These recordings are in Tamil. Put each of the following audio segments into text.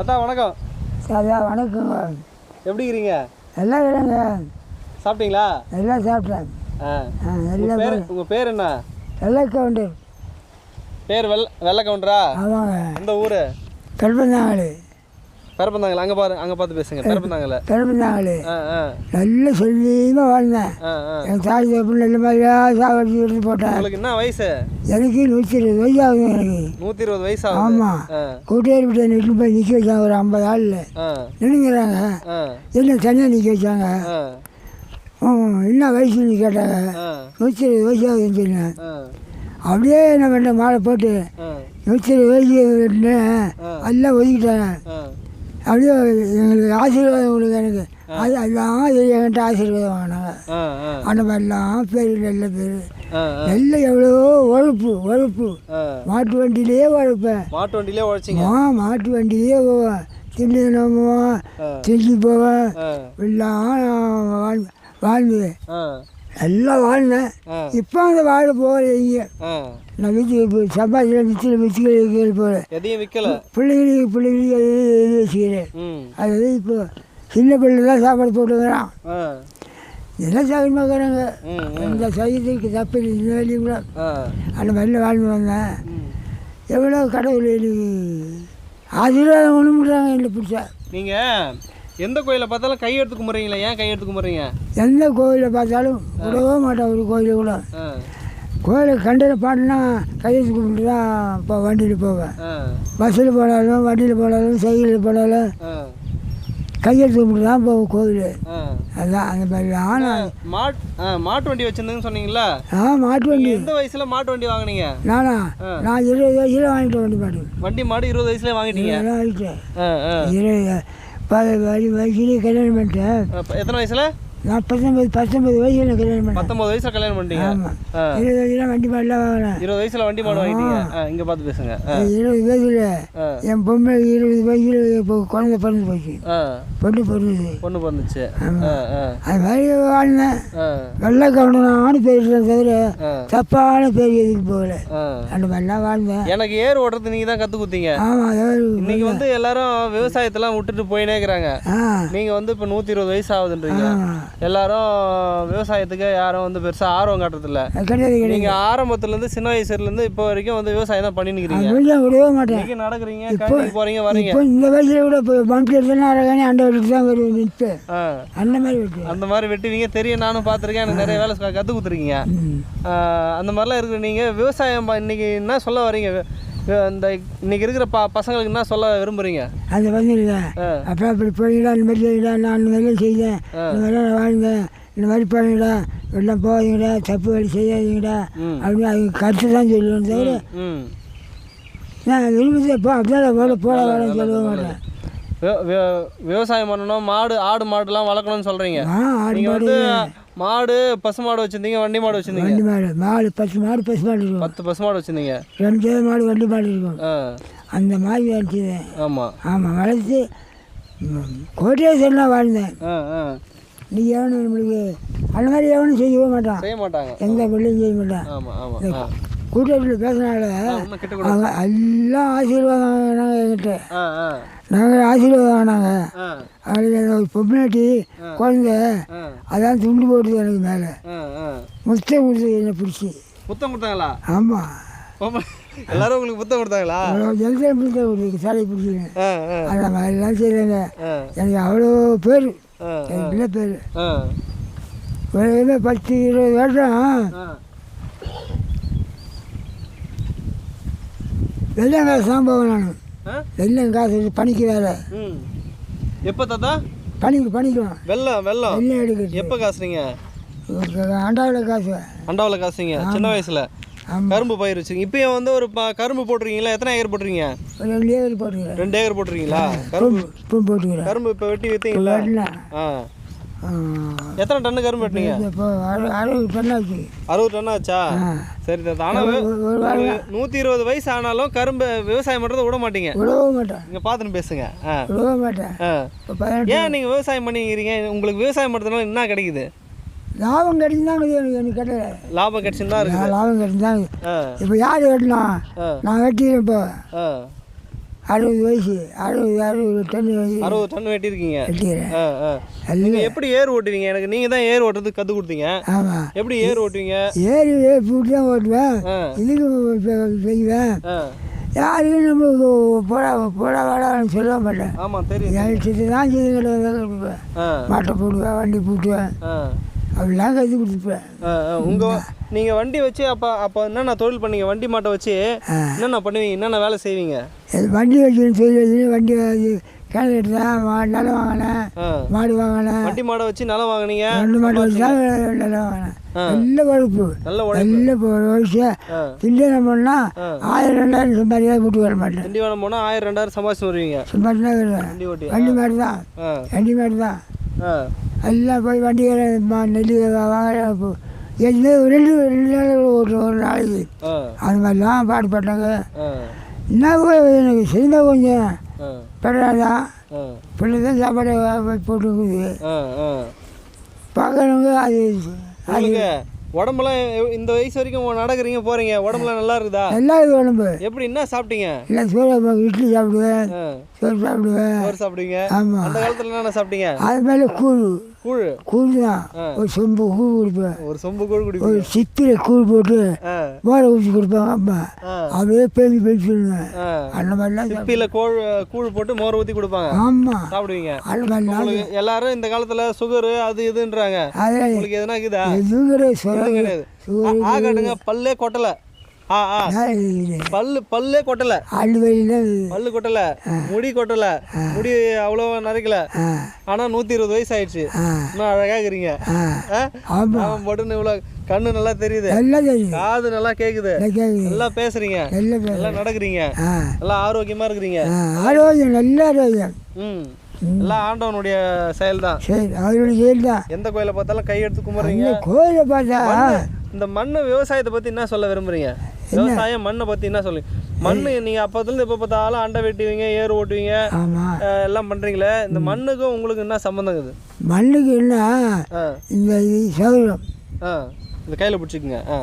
அத்தா வணக்கம். சரியா வணக்கங்க எப்படி இருக்கிறீங்க எல்லாம் இல்லைங்க சாப்பிட்டீங்களா? எல்லாம் சாப்பிட்டேன். ஆ. ஆ உங்க எல்லாம் பேர் என்ன? எல்லாம் கவுண்டு பேர் வெள்ள வெள்ளை கவுண்டரா? ஆமாங்க. எந்த ஊர்? பெருப்பந்தாங்களி பெரப்பந்தாங்கல் அங்கே பாரு அங்கே பார்த்து பேசுங்க. ஆ ஆ. நல்ல செல்லியமாக வாழ்ந்தேன். என் தாய் தப்பு நல்ல மாதிரியா சாப்பிட்டு எடுத்து போட்டேன் உங்களுக்கு என்ன வயசு? எனக்கு நூற்றி இருபது வயசு ஆகுது எனக்கு. நூற்றி இருபது வயசு ஆகுது ஆமாம் கூட்டியாரி விட்டு நிட்டு போய் நிற்க வச்சாங்க ஒரு ஐம்பது ஆளில். ஆ. நின்றுங்கிறாங்க என்ன தனியாக நிற்க வச்சாங்க. என்ன வயசுன்னு கேட்டாங்க. நூற்றி இருபது வயசு ஆகுதுன்னு சொன்னேன் அப்படியே என்ன பண்ண மாலை போட்டு நூற்றி இருபது வயசு எல்லாம் ஒதுக்கிட்டாங்க. அப்படியே எங்களுக்கு ஆசீர்வாதம் கொடுங்க எனக்கு. அது எல்லாம் என்கிட்ட ஆசீர்வாதம் வாங்கினாங்க. அந்த மாதிரிலாம் பேர் நல்ல பேர். நல்ல எவ்வளோ உழைப்பு உழைப்பு மாட்டு வண்டியிலே உழைப்பேன் மாட்டு வண்டியிலே உழைச்சிங்க. ஆ மாட்டு வண்டியிலே போவேன். திண்ணி போவேன் ஆ. திருச்சி போவேன். எல்லாம் வாழ் வாழ்ந்தேன் ஆ. எல்லாம் வாழ்ந்தேன். இப்போ அந்த வாழ ஆ. நான் வீட்டுக்கு சம்பாதிச்சில் வித்தில் வித்துக்கள் போகிறேன் எதையும் விற்கல பிள்ளைகளுக்கு பிள்ளைகளுக்கு எழுதி வச்சுக்கிறேன் அது இப்போ சின்ன பிள்ளை தான் சாப்பாடு போட்டுக்கிறான் ஆ. எல்லாம் சாகமாக்குறாங்க இந்த சையத்துக்கு தப்பு இந்த வேலையும் கூட. அந்த மாதிரில வாழ்ந்து வந்தேன். எவ்வளோ கடவுள் எனக்கு ஆசீர்வாதம் ஒன்று முடிறாங்க என்னை பிடிச்சா. நீங்கள் எந்த கோயிலை பார்த்தாலும் கை எடுத்து கும்பிட்றீங்களா ஏன் கை எடுத்து கும்பிட்றீங்க எந்த கோயிலை பார்த்தாலும் விடவே மாட்டேன் ஒரு கோயிலை கூட. கோயிலை கண்டில் பாட்டினா கையெழுத்து கும்பிட்டு தான் இப்போ வண்டியில் போவேன். பஸ்ஸில் போனாலும் வண்டியில் போனாலும் சைக்கிளில் போனாலும் கையெழுத்து கும்பிட்டு தான் போவோம் கோயில். ஆ. அதான் அந்த மாதிரி ஆனால் மாட் மாட்டு வண்டி வச்சிருந்தேன்னு சொன்னீங்களா? ஆ மாட்டு வண்டி. எந்த வயசுல மாட்டு வண்டி வாங்குனீங்க? நானா. நான் இருபது வயசில் வாங்கிட்டு வண்டி மாட்டு. வண்டி மாடு இருபது வயசுல வாங்கிட்டீங்க? வாங்கிட்டேன். இருபது வயசுலேயே கல்யாணம் பண்ணிட்டேன். எத்தனை வயசுல? நான் பத்தொம்பது பத்தொம்பது வயசில் கல்யாணம் பண்ணேன். பத்தொன்பது வயசுல கல்யாணம் பண்ணிட்டீங்க? இருபது வயசுல வண்டி வாங்கினேன். இருபது வயசுல வண்டி மாடு வாங்கிட்டீங்க? இங்க பார்த்து பேசுங்க. இருபது வயசில் என் பொம்மை இருபது வயசில் இப்போ குழந்தை பிறந்து போச்சு. பொண்ணு பிறந்தது. பொண்ணு பிறந்துச்சு. ஆமா. அது மாதிரி வாழ்ந்தேன் வெள்ளை கவுண்டனான்னு பேசுகிறேன் தவிர தப்பான பேர் எதுக்கு போகல. அந்த மாதிரிலாம் வாழ்ந்தேன் எனக்கு ஏர் ஓட்டுறது நீங்க தான் கத்து கொடுத்தீங்க. அதாவது இன்னைக்கு வந்து எல்லாரும் விவசாயத்தெல்லாம் விட்டுட்டு போயினே இருக்கிறாங்க. நீங்க வந்து இப்போ நூத்தி இருபது வயசு ஆகுதுன்றீங்க. எல்லாரும் விவசாயத்துக்கு யாரும் வந்து பெருசா ஆர்வம் காட்டுறதில்ல. கிடையாது கிடையாது. நீங்க ஆரம்பத்துல இருந்து சின்ன வயசுல இருந்து இப்போ வரைக்கும் வந்து விவசாயம் தான் பண்ணிட்டு இருக்கிறீங்க. முடிஞ்சா விடவே மாட்டேன். இன்னைக்கு நடக்கிறீங்க கண்டிப்பா போறீங்க வரீங்க. இப்போ இந்த வயசில் கூட இப்போ பம்பி எடுத்தோன்னா அழகானே அந்த வீட்டுக்கு தான் வருவேன் நிற்பேன் ஆ, அந்த மாதிரி விட்டு. அந்த மாதிரி வெட்டுவீங்க தெரியும் நானும் பார்த்துருக்கேன் எனக்கு நிறைய வேலை க- கத்து கொடுத்துருக்கீங்க அந்த மாதிரிலாம் இருக்கிற நீங்க விவசாயம் ப- இன்னைக்கு என்ன சொல்ல வரீங்க? இந்த இன்னைக்கு இருக்கிற ப பசங்களுக்கு என்ன சொல்ல விரும்புறீங்க? அந்த வந்துடுங்க ஆ. அப்புறம் அப்படி போயிடா இந்த மாதிரி செய்யடா நான் அந்த மாதிரிலாம் செய்தேன். இந்த மாதிரிலாம் நான் வாழ்ந்தேன். இந்த மாதிரி பண்ணுங்கடா எல்லாம் போகாதீங்கடா தப்பு வேலை செய்யாதீங்கடா. அப்படின்னு அது கருத்து தான் சொல்லுவேன் தவிர நான் விரும்பி போ அப்படியே போட போட வேலைன்னு சொல்ல மாட்டேன். விவசாயம் பண்ணணும். மாடு ஆடு மாடுலாம் வளர்க்கணும்னு சொல்றீங்க. ஆ ஆடு நீங்க மாடு வந்து மாடு பசு மாடு வச்சிருந்தீங்க வண்டி மாடு வச்சிருந்தீங்க? வண்டி மாடு மாடு பத்து மாடு பசு மாடு இருக்கும். பத்து பசு மாடு வச்சிருந்தீங்க? ரெண்டு மாடு வண்டி மாடு இருக்கும். அந்த மாதிரி வச்சுதேன் ஆமா. ஆமாம் வளர்த்து கோட்டேஸ்வரனாக வாழ்ந்தேன். நீ எவனும் நம்மளுக்கு அந்த மாதிரி எவனும் செய்யவே மாட்டான். செய்ய மாட்டாங்க. எந்த பிள்ளையும் செய்ய மாட்டான். ஆமா ஆமா. ஆ. கூட்டத்தில் பேசினால அவங்க எல்லாம் ஆசீர்வாதம் வாங்கினாங்க என்கிட்ட. ஆ ஆ. நாங்கள் ஆசீர்வாதம் வாங்கினாங்க ஆ. அதில் ஒரு பொம்னாட்டி குழந்தை அதான் துண்டு போட்டுது எனக்கு மேலே. முத்தம் கொடுத்தது என்னை பிடிச்சி. புத்தம் கொடுத்தாங்களா? ஆமாம் ஆமா. எல்லாரும் உங்களுக்கு புத்தம் கொடுத்தாங்களா? ஜெல்சல் முத்தம் கொடுத்து தலை பிடிச்சிங்க அந்த மாதிரிலாம் செய்கிறாங்க எனக்கு அவ்வளோ பேர். ஆ என் பிள்ளை பேர். பத்து இருபது வருஷம் ஆ வெள்ளம் காசு தான் போவேன் நான் வெள்ளம் காசு பணிக்கு வேலை ம். எப்போ தாத்தா? பணிக்கு பணிக்கலாம் வெள்ளம் வெள்ளம். வெள்ளம் எடுக்கிறது. எப்போ காசுறீங்க அண்டாவில் காசு. அண்டாவில் காசுங்க சின்ன வயசுல. கரும்பு பயிர் வச்சுங்க இப்பயும் வந்து ஒரு கரும்பு போட்டிருக்கீங்களா? எத்தனை ஏக்கர் போட்டிருக்கீங்க? ரெண்டு ஏக்கர் போட்டுக்கிறேன் ரெண்டு ஏக்கர் போட்டிருக்கீங்களா? கரும்பு. பூ போட்டுக்கிறேன். கரும்பு இப்போ வெட்டி விற்றீங்களா ஆ. எத்தனை டன்னு கரும்பு வெட்டினீங்க? இப்போ அறு அறுபது பண்ணாச்சு அறுபது டன் ஆச்சா? சரி தாத்தா ஆனால் நூற்றி இருபது வயசு ஆனாலும் கரும்பு விவசாயம் பண்ணுறதை விட மாட்டீங்க. விடவே மாட்டேன். இங்கே பார்த்துன்னு பேசுங்க. ஆ. விடவே மாட்டேன். ஏன் நீங்கள் விவசாயம் பண்ணிக்கிறீங்க? உங்களுக்கு விவசாயம் பண்ணுறதுனால என்ன கிடைக்குது? லாபம் கிடைச்சுதாங்க எனக்கு எனக்கு கிடையாது லாபம் இருக்குது. நான் லாபம் கிடைச்சுதாங்க ஆ. இப்போ யார் வெட்டினா? நான் வெட்டிக்கிறேன் இப்போ. ஆ. அறுபது வயசு அறுபது அறுபது டன் வயசு. அறுபது டன் வெட்டியிருக்கீங்க. வெட்டிக்கிறேன். எப்படி ஏர் ஓட்டுவீங்க? எனக்கு நீங்கள் தான் ஏர் ஓட்டுறதுக்கு கற்றுக் கொடுத்தீங்க. ஆமாம் எப்படி ஏர் ஓட்டுவீங்க? ஏறி போட்டு தான் ஓட்டுவேன். இதுக்கு செய்வேன். யாருக்கும் நம்ம போடா போடா வாடான்னு சொல்ல மாட்டேன். ஆமாம் தெரியும் தான் செய்து மாட்டை போடுவேன் வண்டி பூட்டுவேன். அப்படிலாம் கற்று கொடுத்துப்பேன் ஆ, ஆ, உங்க நீங்க வண்டி வச்சு அப்ப அப்ப என்னென்ன தொழில் பண்ணீங்க? வண்டி மாட்டை வச்சு. என்னென்ன பண்ணுவீங்க? என்னென்ன வேலை செய்வீங்க? வண்டி வச்சு வண்டி வச்சு கிணறு எடுத்தேன் நிலம் வாங்கினேன். மாடு வாங்கினேன். வண்டி மாடை வச்சு நிலம் வாங்குனீங்க? ரெண்டு மாடு வச்சு தான் நிலம் வாங்கினேன். நல்ல உழைப்பு. நல்ல நல்ல உழைச்சி பண்ணால் ஆ. ஆயிரம் ரெண்டாயிரம் சம்பாதிக்காத விட்டு வர மாட்டேன். திண்டிவனம் போனா ஆயிரம் ரெண்டாயிரம் சம்பாதிச்சு வருவீங்க. சம்பாதிச்சு வண்டி வண்டி மாடு தான் வண்டி மாடு தான் எல்லாம் போய் வண்டி நெல் எந்த ரெண்டு ரெண்டு நாள் ஒரு ஒரு நாளைக்கு. அது மாதிரிலாம் பாடுபட்டாங்க. என்ன எனக்கு செய்த கொஞ்சம். பெறாதான் பிள்ளை தான் சாப்பாடு போட்டுருக்குது. பார்க்குறவங்க அது அது. உடம்புலாம் இந்த வயசு வரைக்கும் நடக்கிறீங்க போறீங்க உடம்புலாம் நல்லா இருக்குதா? நல்லா இது உடம்பு. எப்படி என்ன சாப்பிட்டீங்க? இல்லை சோறு இட்லி சாப்பிடுவேன் சோறு சாப்பிடுவேன். சோறு சாப்பிடுவீங்க? ஆமாம் அந்த காலத்துல என்னென்ன சாப்பிட்டீங்க? அது மேலே கூழ். கூழ். கூழ் தான். ஒரு சொம்பு கூழ் கொடுப்பேன். ஒரு சொம்பு கூழ் ஒரு குடிப்பீங்க சிப்பில் கூழ் போட்டு மோரை ஊற்றி கொடுப்பாங்க அம்மா அப்படியே பேசி பேசி சொல்லுவேன். ஆ. அந்த மாதிரிலாம். சிப்பியில் கூழ் கூழ் போட்டு மோர் ஊற்றி கொடுப்பாங்க. ஆமாம் சாப்பிடுவீங்க. அந்த மாதிரிலாம் எல்லாரும் இந்த காலத்துல சுகரு அது இதுன்றாங்க. உங்களுக்கு எதுனா இருக்குதா? எதுவும் கிடையாது சொல்ல கிடையாது. ஆ ஆ காட்டுங்க பல்லே கொட்டல. பல்லு பல்லே கொட்டல. வழியில் பல்லு கொட்டல. முடி கொட்டல. முடி அவ்வளோ நரைக்கல. ஆனா நூத்தி இருபது வயசு ஆயிடுச்சு இன்னும் அழகா இருக்கிறீங்க. அவன் மட்டும் இவ்வளோ கண்ணு நல்லா தெரியுது. காது நல்லா கேக்குது. நல்லா பேசுறீங்க. நல்ல நடக்கிறீங்க. நல்லா ஆரோக்கியமா இருக்கிறீங்க. ஆரோக்கியம் நல்ல ஆரோக்கியம். ம். எல்லாம் ஆண்டவனுடைய செயல் தான் சரி அவருடைய செயல் தான் எந்த கோயிலை பார்த்தாலும் கையெடுத்து கும்பிட்றீங்க. கோயிலை பார்த்தா இந்த மண்ணு விவசாயத்தை பத்தி என்ன சொல்ல விரும்புறீங்க? விவசாயம் மண்ணை பத்தி என்ன சொல்லு? மண்ணு நீங்க அப்பத்துல எப்ப பார்த்தாலும் அண்டை வெட்டுவீங்க ஏர் ஓட்டுவீங்க எல்லாம் பண்றீங்களே இந்த மண்ணுக்கும் உங்களுக்கு என்ன சம்பந்தம் இருக்குது மண்ணுக்கு என்ன? இந்த இது சௌரம். ஆ. இந்த கையில பிடிச்சிக்குங்க. ஆ.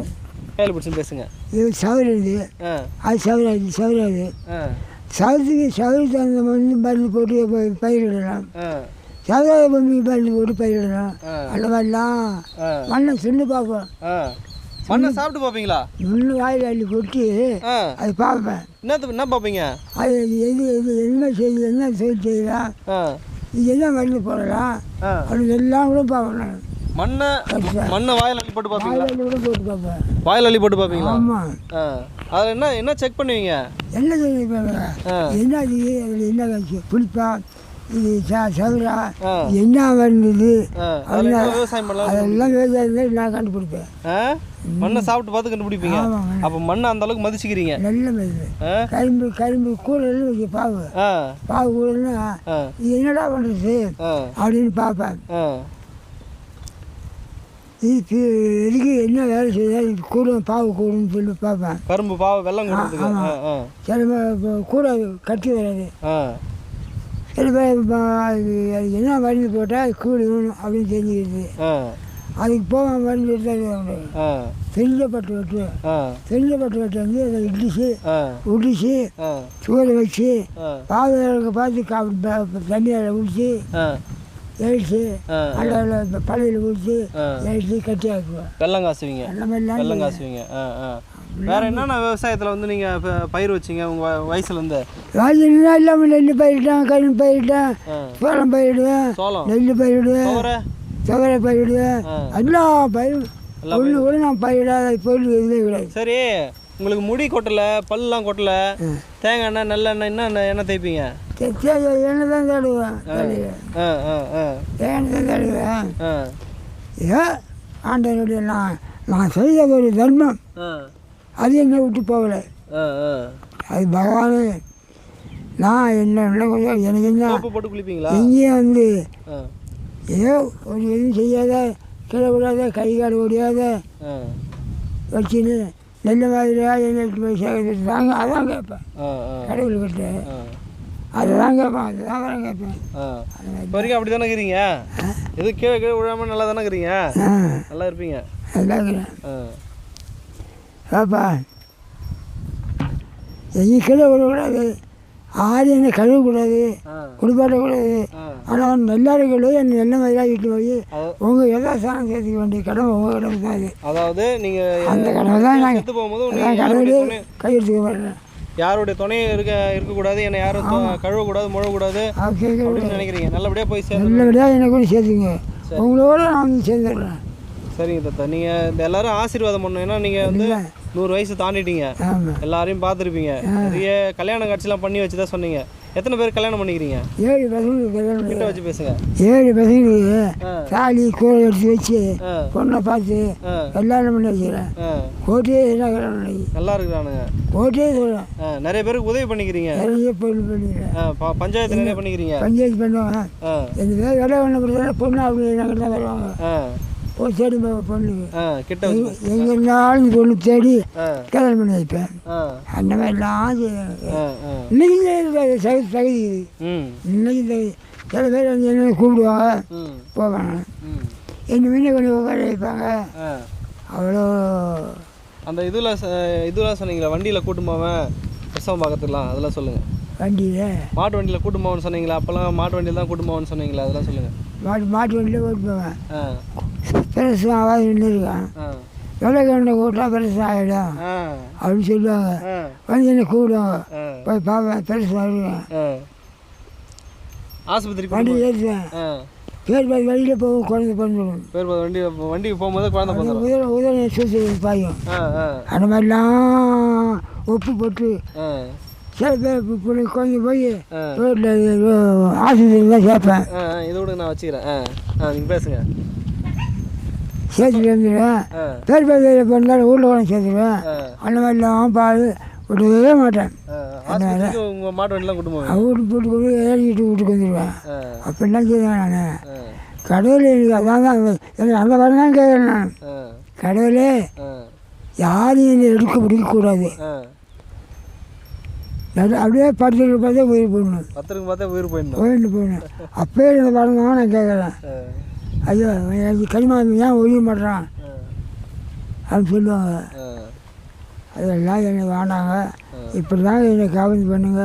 கையில பிடிச்சி பேசுங்க. இது சௌரம் இது. அது சௌரம் இது சௌரம் இது ஆ. சவுத்துக்கு சவுரத்து அந்த மருந்து மருந்து போட்டு பயிரிடலாம். சவுராத பூமி ஆ. அந்த மாதிரிலாம் ஆ. மண்ணை சின்ன பார்ப்போம். மண்ணை சாப்பிட்டு பார்ப்பீங்களா? முள்ளு வாயில் அள்ளி கொட்டி அது பார்ப்பேன். என்னத்து என்ன பார்ப்பீங்க? அது எது எது என்ன செய்யுது என்ன செய்யலாம் ஆ. இது என்ன மருந்து போடலாம் அப்படி எல்லாம் கூட பார்ப்பேன் மண்ணை மண்ணை வாயில் அள்ளி போட்டு பார்ப்பீங்களா? கூட போட்டு பார்ப்பேன். வாயில் அள்ளி போட்டு பார்ப்பீங்களா? ஆமாம் அதில் என்ன என்ன செக் பண்ணுவீங்க? என்ன செய்ய பார்ப்பேன் ஆ. என்ன என்ன புளிப்பா? இது ச சவுரா ஆ. என்ன விவசாயம் பண்ணலாம். அதெல்லாம் விவசாயத்தில் நான் கண்டுபிடிப்பேன். மண்ணை சாப்பிட்டு பார்த்து கண்டுபிடிப்பீங்க. அப்போ மண்ணை அந்த அளவுக்கு மதிச்சுக்கிறீங்க. நல்ல ஆ? கரும்பு கரும்பு கூடல் பாவு. பாவு கூடல்னா என்னடா பண்ணுறது அப்படின்னு பார்ப்பேன். இது இதுக்கு என்ன வேலை செய்தால் இது கூடும் பாவு கூடும்னு சொல்லி பார்ப்பேன். கரும்பு பாவ வெள்ளம் கூட கட்டி வராது இப்போ அது என்ன மருந்து போட்டால் அது கூடும் அப்படின்னு தெரிஞ்சுக்கிறது ஆ. அதுக்கு போக மருந்து எடுத்தால் ஆ. தெரிஞ்சப்பட்டு வெட்டு தெரிஞ்சப்பட்டு வெட்டு வந்து அதை இடிச்சு உடிச்சு சூட வச்சு பாவங்களுக்கு பார்த்து தண்ணியில் ஆ. எழுச்சி பழையில் ஆ. எழுச்சி கட்டி ஆக்குவேன் வெள்ளம் காசுவீங்க. வெள்ளம் காசுவீங்க. ஆ ஆ. வேற என்னென்ன விவசாயத்தில் வந்து நீங்கள் பயிர் வச்சீங்க? உங்கள் வயசுலேருந்து. ராஜனா இல்லாமல் நெல் பயிரிட்டேன் கரும்பு பயிரிட்டேன் சோளம் பயிரிடுவேன் சோளம்? நெல் பயிரிடுவேன் துவரை? பயிரிடுவேன். எல்லா பயிரும் எல்லா ஒன்று கூட நான் பயிரிடாத பொருள் எதுவுமே கிடையாது. சரி உங்களுக்கு முடி கொட்டலை பல்லாம் கொட்டலை தேங்காய் எண்ணெய் நல்லெண்ணெய் என்ன எண்ணெய் தேய்ப்பீங்க? எண்ணெய் தான் தேடுவேன் எண்ணெய் தான் தேடுவேன் ஆ. ஏதோ ஆண்டவனுடைய நான் நான் செய்த ஒரு தர்மம். ஆ. அது என்னை விட்டு போகலை. அது பகவானே நான் என்ன கொஞ்சம் எனக்கு என்ன? சோப்பு போட்டு குளிப்பீங்களா? எங்கேயும் வந்து ஏதோ ஒரு எதுவும் செய்யாத கீழே விடாத கை கால் ஓடியாத வச்சுன்னு நல்ல மாதிரியாக எனக்கு போய் தாங்க அதான் கேட்பேன். கடவுள்கிட்ட ஆ. அதுதான் கேட்பேன் அதுதான் வர கேட்பேன். இப்போ வரைக்கும் அப்படி தானே இருக்கிறீங்க எதுவும் கீழே கீழே விழாமல் நல்லா தானே இருக்கிறீங்க நல்லா இருப்பீங்க. நல்லா இருக்கிறேன். ஆ பாப்பா. எங்கேயும் கீழே விடக்கூடாது ஆறு என்னை கழுவக்கூடாது. ஆ. ஆனால் நல்லா இருக்கக்கூடாது என்னை எண்ணெய் மாதிரியாக இட்டு போய் உங்கள் யதாசானம் சேர்த்துக்க வேண்டிய கடமை உங்கள் கடமை தான் அது அதாவது நீங்கள் அந்த கடமை தான் நாங்கள் போகும்போது கடவுளே துணை கையெழுத்துக்க மாட்டேன். யாருடைய துணையும் இருக்க இருக்கக்கூடாது என்னை யாரும் கழுவக்கூடாது முழக்கூடாது அப்படின்னு நினைக்கிறீங்க. நல்லபடியாக போய் சேர்ந்து நல்லபடியாக என்னை கூட சேர்த்துங்க. உங்களோட நான் வந்து சேர்ந்துடுறேன். சரிங்க தாத்தா. நீங்கள் இந்த எல்லாரும் ஆசீர்வாதம் பண்ணணும். ஏன்னா நீங்கள் வந்து நூறு வயசு தாண்டிட்டீங்க. எல்லாரையும் பார்த்துருப்பீங்க. நிறைய கல்யாண காட்சிலாம் பண்ணி வச்சு தான் சொன்னீங்க. எத்தனை பேர் கல்யாணம் பண்ணிக்கிறீங்க? ஏழு பசங்களுக்கு பண்ணி- கிட்ட வச்சு பேசுங்க. ஏழு பசங்களுக்கு. தாலி கோழி எடுத்து வச்சு பொண்ணை பார்த்து கல்யாணம் பண்ணி வச்சுக்கிறேன். கோட்டையே கல்யாணம் பண்ணி நல்லா இருக்கிறானுங்க. கோட்டையே சொல்கிறேன் நிறைய பேருக்கு உதவி பண்ணிக்கிறீங்க. நிறைய பொண்ணு பண்ணிக்கிறேன். பஞ்சாயத்து நிறைய பண்ணிக்கிறீங்க. பஞ்சாயத்து பண்ணுவாங்க. மாதிரி வேலை பிரச்சனை பொண்ணு அப்படி நாங்கள் தான் வருவாங்க ஓ தேடி பொண்ணுக்கு கிட்ட. எங்கே இருந்தாலும் பொண்ணு தேடி கல்யாணம் பண்ணி வைப்பேன். அந்த மாதிரிலாம் இன்னைக்கு தகுதி தகுதி இன்னைக்கு தகுதி சில பேர் வந்து என்ன கூப்பிடுவாங்க போவாங்க. என் முன்ன கொஞ்சம் உட்கார வைப்பாங்க. அவ்வளோ. அந்த இதில் இதெல்லாம் சொன்னீங்களா வண்டியில் கூட்டும் போவேன். பிரசவம் பார்க்கறதுலாம் அதெல்லாம் சொல்லுங்கள் வண்டியில்? மாட்டு வண்டியில் கூட்டும் போவேன்னு சொன்னீங்களா அப்போல்லாம் மாட்டு வண்டியில் தான் கூட்டும் போவேன்னு சொன்னீங்களா அதெல்லாம் சொல்லுங்கள் மாட்டு மாட்டு வண்டியில் ஓட்டு போவேன் பெருசு ஆகாது நின்று இருக்கான் ஆ. வெள்ளை கண்ணை கூட்டா பெருசு ஆகிடும். அப்படின்னு சொல்லுவாங்க. வந்து என்னை ஆ. போய் பார்ப்பேன் பெருசு ஆகிடுவேன் ஆஸ்பத்திரி வண்டி ஏற்றுவேன் பேர் பார்த்து வெளியில் போகும் குழந்தை பிறந்துடும் பேர் பா- வண்டி வண்டிக்கு போகும்போது குழந்தை பிறந்துடும் உதவி உதவி பாயும் அந்த மாதிரிலாம் ஒப்பு போட்டு சில பேர் குழந்தை போய் ரோட்டில் ஆஸ்பத்திரியில் சேர்ப்பேன் ஆ ஆ, இது விடுங்க நான் வச்சுக்கிறேன். ஆ நீங்கள் பேசுங்க. சேர்த்துட்டு வந்துடுவேன் பேர் பேர் பிறந்தாலும் வீட்டில் கூட சேர்த்துடுவேன் ஆ. அந்த மாதிரிலாம் பால் விடவே மாட்டேன். உங்கள் மாட்டு வண்டிலாம் கூட்டும் போவேன் வீட்டுக்கு போட்டு கொண்டு ஏறிக்கிட்டு வீட்டுக்கு வந்துடுவேன் அப்படிலாம் செய்வேன் நான். கடவுள் எனக்கு அதான் தான் அந்த மாதிரி தான் கேட்குறேன் நான். கடவுளே யாரையும் என்னை எடுக்க பிடிக்கக்கூடாது அப்படியே படுத்துட்டு பார்த்தே உயிர் போடணும் பத்திரிக்கை பார்த்தா உயிர் போயிடணும். போயிட்டு போகணும் அப்பயே இந்த படம் நான் கேட்குறேன். ஐயோ எனக்கு கனிமா ஏன் ஒழிய மாட்டேறான்? அப்படின்னு சொல்லுவாங்க. அதெல்லாம் எனக்கு வேண்டாங்க. இப்படி தான் என்னை காவல் பண்ணுங்க.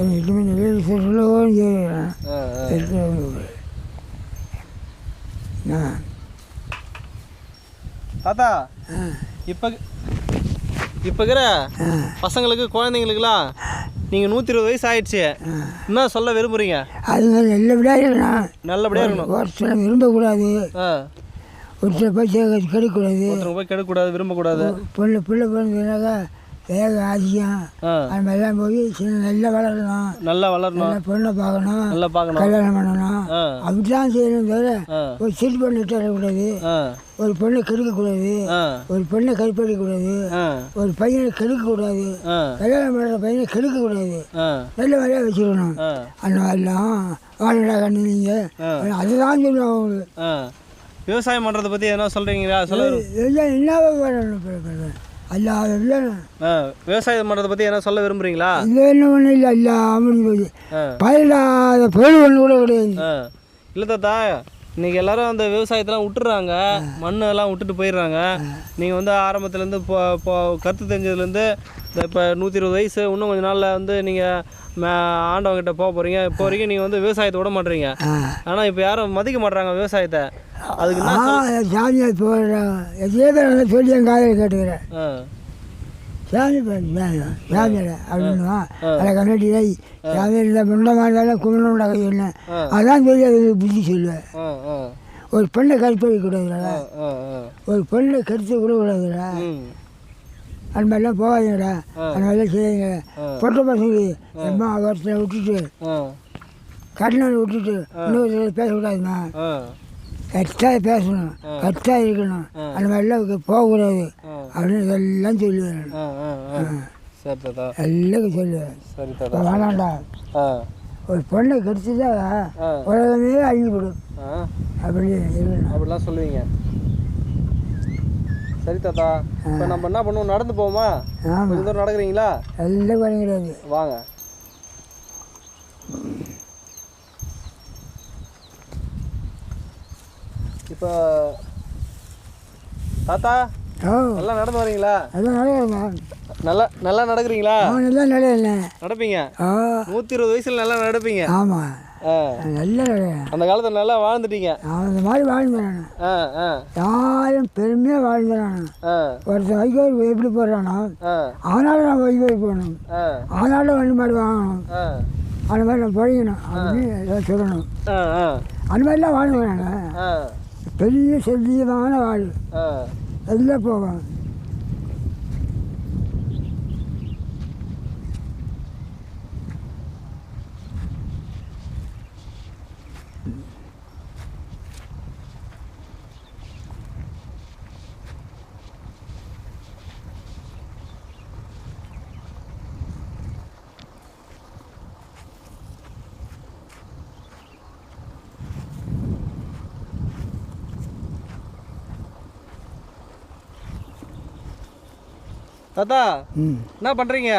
என்னை இனிமேல் நிறைய சொல்லவும் நான் தாத்தா இப்போ இப்போ இருக்கிற பசங்களுக்கு குழந்தைங்களுக்குலாம் நீங்கள் நூற்றி இருபது வயசு ஆயிடுச்சு என்ன சொல்ல விரும்புகிறீங்க அது நல்லபடியாக இருக்கணும். நல்லபடியாக இருக்கணும். ஒரு சில விரும்பக்கூடாது. ஒரு சில பேர் கெடுக்கக்கூடாது போய் கெடுக்கக்கூடாது விரும்பக்கூடாது. பிள்ளை பிள்ளை பிறந்ததுனாக்கா வேக ஆசியம். அது மாதிரிலாம் போய் சின்ன நல்லா வளரணும். நல்லா வளரணும். நல்லா பொண்ணை பார்க்கணும். நல்லா பார்க்கணும். கல்யாணம் பண்ணணும். அப்படிதான் செய்யணும் தவிர ஒரு சிறு பொண்ணு தரக்கூடாது ஆ. ஒரு பொண்ணை கெடுக்கக்கூடாது. ஒரு பொண்ணை கைப்பற்றக்கூடாது. ஒரு பையனை கெடுக்கக்கூடாது. கல்யாணம் பண்ணுற பையனை கெடுக்கக்கூடாது. நல்ல மாதிரியாக வச்சுக்கணும். அந்த மாதிரிலாம் வாழடா கண்ணு நீங்கள் அதுதான் சொல்லுவாங்க அவங்களுக்கு விவசாயம் பண்ணுறதை பற்றி எதனா சொல்கிறீங்களா சொல்ல என்ன அல்லா விவசாயம் பண்ணுறதை பற்றி எதனா சொல்ல விரும்புகிறீங்களா இல்லை என்ன ஒன்றும் இல்லை போச்சு ஆ. பயிரிடாத பொருள் ஒன்று கூட கிடையாது. இல்லை தாத்தா இன்னைக்கு எல்லாரும் அந்த விவசாயத்தெல்லாம் விட்டுறாங்க மண்ணெல்லாம் விட்டுட்டு போயிடுறாங்க. நீங்கள் வந்து ஆரம்பத்துலேருந்து இப்போ இப்போ கருத்து தெரிஞ்சதுலேருந்து இந்த இப்போ நூற்றி இருபது வயசு இன்னும் கொஞ்ச நாளில் வந்து நீங்கள் ஆண்டவங்கிட்ட போக போகிறீங்க இப்போ வரைக்கும் நீங்கள் வந்து விவசாயத்தை விட மாட்டீங்க. ஆனால் இப்போ யாரும் மதிக்க மாட்றாங்க விவசாயத்தை. அதுக்கு பேர் வந்து சொல்லி என் காதில் கேட்டுக்கிறேன். சாமி சாமியார் அப்படின்னா அதை கண்ணாடி சாமியார் இந்த முண்டமாக இருந்தாலும் கும்பிடணும்டா என்ன? ஆ. அதான் சொல்லி அதுக்கு புத்தி சொல்லுவேன். ஒரு பெண்ணை கற்பழி கூடாதுடா. ஆ ஆ ஒரு பெண்ணை கருத்து கூட அந்த மாதிரிலாம் போகாதீங்கடா. அந்த மாதிரிலாம் செய்யுங்க. பொட்ட பசங்க அம்மா ஒருத்தனை விட்டுட்டு கண்ணனை விட்டுட்டு இன்னொரு பேசக்கூடாதுண்ணா கரெக்டாக பேசணும். கரெக்டாக இருக்கணும். அந்த மாதிரிலாம் போகக்கூடாது. அப்படின்னு இதெல்லாம் சொல்லுவேன் எல்லாம் சொல்லுவேன். வேணாண்டா. ஒரு பொண்ணை கடிச்சுட்டா ஆ. உலகமே அழிஞ்சுவிடும் ஆ. அப்படி இருக்கணும். அப்படிலாம் சொல்லுவீங்க. சரி தாத்தா இப்போ நம்ம என்ன பண்ணுவோம்? நடந்து போவோமா? கொஞ்சம் தூரம் நடக்கிறீங்களா? எல்லாம் கிடையாது வாங்க. இப்போ தாத்தா எல்லாம் நடந்து வரீங்களா? நல்லா நல்லா நடக்கிறீங்களா? நல்லா நடப்பீங்க? நூற்றி இருபது வயசில் நல்லா நடப்பீங்க. ஆமாம் நல்ல அந்த காலத்தில் நல்லா வாழ்ந்துட்டீங்க. அவன் இந்த மாதிரி ஆ யாரும் பெருமையாக ஆ. ஒருத்தன் வைகோல் எப்படி போடுறானோ ஆ. அதனால நான் வைகோல் போடணும் ஆ. அதனால வண்டி மாடு வாங்கணும். அந்த மாதிரி நான் பழகணும் அப்படின்னு ஏதாவது சொல்லணும். அந்த மாதிரிலாம் ஆ. பெரிய செல்வியமான வாழ் எல்லாம் போவேன். தாத்தா என்ன பண்ணுறீங்க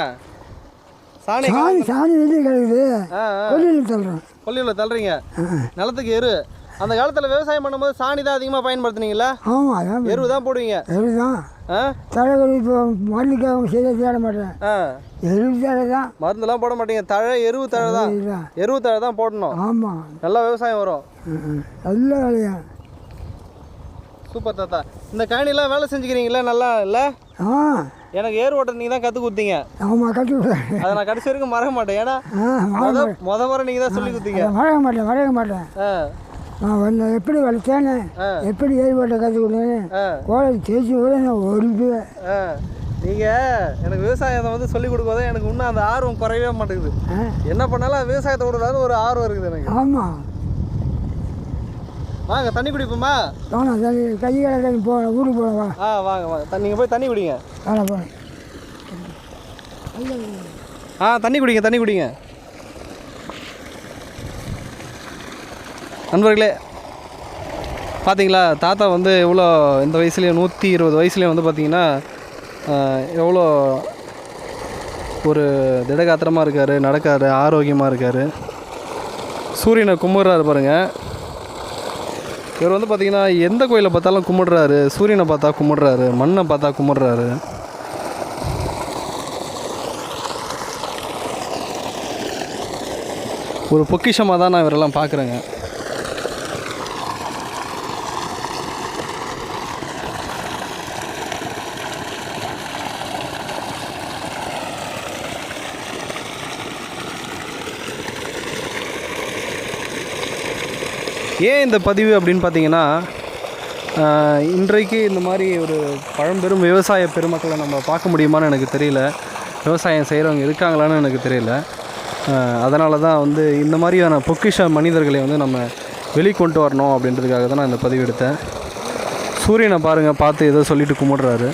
சாணி சாணி சாணி வெளியே கிடக்குது. கொல்லியில் தள்ளுறோம். கொல்லியில் தள்ளுறீங்க. நிலத்துக்கு எரு. அந்த காலத்தில் விவசாயம் பண்ணும்போது சாணி தான் அதிகமாக பயன்படுத்துனீங்களா? ஆமாம் அதான். எரு தான் போடுவீங்க. எருதான் ஆ? தலைகள் இப்போ மண்ணுக்கு அவங்க சரியாக தேட மாட்டேன். ஆ. எரு தழை தான். மருந்துலாம் போட மாட்டீங்க. தழை எருவு தழை தான். எருவு தழை தான் போடணும். ஆமாம் நல்லா விவசாயம் வரும். நல்ல வேலையா? சூப்பர் தாத்தா. இந்த கழனிலாம் வேலை செஞ்சுக்கிறீங்களா? நல்லா இல்லை? ஆ. எனக்கு ஏர் ஓட்ட நீங்கள் தான் கற்றுக் கொடுத்தீங்க. ஆமாம் விடுறேன் அதை நான் கடைசி வரைக்கும் மறக்க மாட்டேன். ஏன்னா முத முத முறை நீங்கள் தான் சொல்லி கொடுத்தீங்க. மறக்க மாட்டேன் மறக்க மாட்டேன். ஆ. நான் வந்து எப்படி வளர்த்தேன்னு ஆ. எப்படி ஏறி ஓட்ட கற்றுக் கொடுத்தேன்னு ஆ. கோழை தேய்ச்சி கூட நான் ஒரு நீங்கள் எனக்கு விவசாயத்தை வந்து சொல்லிக் கொடுக்கும்போது எனக்கு இன்னும் அந்த ஆர்வம் குறையவே மாட்டேங்குது. என்ன பண்ணாலும் விவசாயத்தை விடுறதால ஒரு ஆர்வம் இருக்குது எனக்கு. ஆமாம் வாங்க தண்ணி குடிப்போமா? வேணாம் தண்ணி கை தண்ணி போகணும் ஊருக்கு போகணும் வா. ஆ வாங்க வாங்க. நீங்கள் போய் தண்ணி குடிங்க. வேணாம் போகணும் ஆ தண்ணி குடிங்க தண்ணி குடிங்க. நண்பர்களே பார்த்தீங்களா தாத்தா வந்து எவ்வளோ இந்த வயசுலேயே நூற்றி இருபது வயசுலேயே வந்து பார்த்தீங்கன்னா எவ்வளோ ஒரு திடகாத்திரமாக இருக்கார் நடக்காரு ஆரோக்கியமாக இருக்கார். சூரியனை கும்பிட்றாரு பாருங்க. இவர் வந்து பார்த்திங்கன்னா எந்த கோயிலை பார்த்தாலும் கும்பிடுறாரு. சூரியனை பார்த்தா கும்பிடுறாரு. மண்ணை பார்த்தா கும்பிடுறாரு. ஒரு பொக்கிஷமாக தான் நான் இவரெல்லாம் பார்க்குறேங்க. ஏன் இந்த பதிவு அப்படின்னு பார்த்தீங்கன்னா இன்றைக்கு இந்த மாதிரி ஒரு பழம்பெரும் விவசாய பெருமக்களை நம்ம பார்க்க முடியுமான்னு எனக்கு தெரியல. விவசாயம் செய்கிறவங்க இருக்காங்களான்னு எனக்கு தெரியல. அதனால தான் வந்து இந்த மாதிரியான பொக்கிஷ மனிதர்களை வந்து நம்ம வெளிக்கொண்டு வரணும் அப்படின்றதுக்காக தான் நான் இந்த பதிவு எடுத்தேன். சூரியனை பாருங்கள் பார்த்து ஏதோ சொல்லிட்டு கும்பிடுறாரு.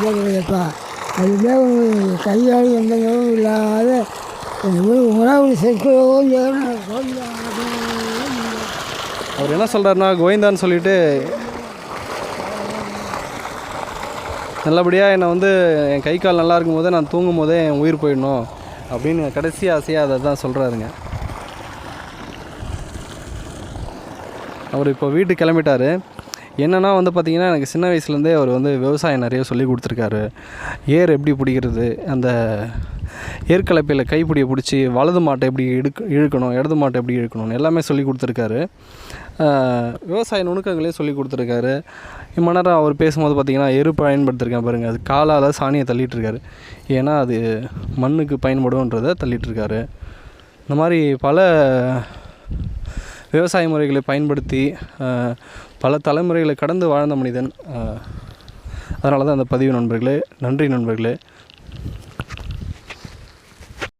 கேட்குறதுப்பா அதுவே கையால் எந்த இல்லாத அவர் என்ன சொல்கிறாருன்னா கோவிந்தான்னு சொல்லிட்டு நல்லபடியாக என்னை வந்து என் கை கால் நல்லா இருக்கும் போதே நான் தூங்கும் போதே என் உயிர் போயிடணும் அப்படின்னு கடைசி ஆசையாக அதை தான் சொல்கிறாருங்க அவர் இப்போ வீட்டுக்கு கிளம்பிட்டாரு. என்னென்னா வந்து பார்த்திங்கன்னா எனக்கு சின்ன வயசுலேருந்தே அவர் வந்து விவசாயம் நிறைய சொல்லி கொடுத்துருக்காரு. ஏர் எப்படி பிடிக்கிறது? அந்த ஏற்கலப்பையில் கைப்பிடியை பிடிச்சி வலது மாட்டை எப்படி இழுக்க இழுக்கணும் இடது மாட்டை எப்படி இழுக்கணும்னு எல்லாமே சொல்லி கொடுத்துருக்காரு. விவசாய நுணுக்கங்களே சொல்லி கொடுத்துருக்காரு. இம்ம நேரம் அவர் பேசும்போது பார்த்திங்கன்னா எரு பயன்படுத்திருக்கேன் பாருங்கள் அது காலால் சாணியை தள்ளிட்டுருக்காரு. ஏன்னா அது மண்ணுக்கு பயன்படும்ன்றதை தள்ளிட்டு இருக்காரு இந்த மாதிரி பல விவசாய முறைகளை பயன்படுத்தி பல தலைமுறைகளை கடந்து வாழ்ந்த மனிதன் அதனால தான் அந்த பதிவு நண்பர்களே நன்றி நண்பர்களே.